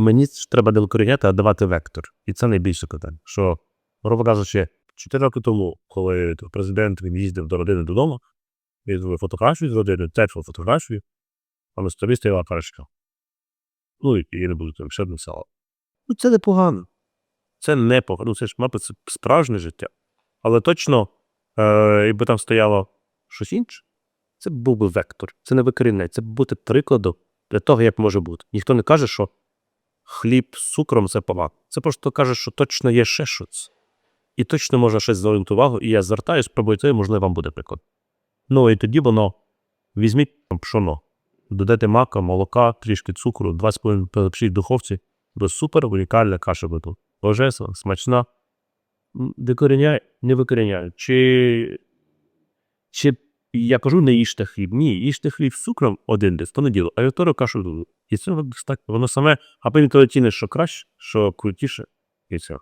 Мені ж треба не викоріняти, а давати вектор. І це найбільше питання. Що, грубо кажучи, 4 роки тому, коли президент він їздив до родини додому, він зробив фотографію з родини, теплу фотографію, а на столі стояла парочка. Ну, і її не буду там ще одне село. Ну, це непогано. Це непогано. Ну, це ж, мабуть, це справжнє життя. Але точно, е, якби там стояло щось інше, це був би вектор. Це не викорінець, це бути прикладом для того, як може бути. Ніхто не каже, що хліб з цукром це погано. Це просто каже, що точно є ще щось. І точно можна щось звернути увагу, і я звертаюсь, спробуйте, можливо, вам буде приклад. Ну і тоді воно візьміть пшоно, додайте мака, молока, трішки цукру, 2,5 перепшіть в духовці, буде супер унікальна каша буде. Божественна, смачна. Викоріняй, не викоріняй. Чи, чи я кажу, не їжте хліб. Ні, їжте хліб з цукром один десь, то не діло, а вівторок кашу дуду. І це так, Воно саме, а потім ти оціниш, що краще, що крутіше, і все.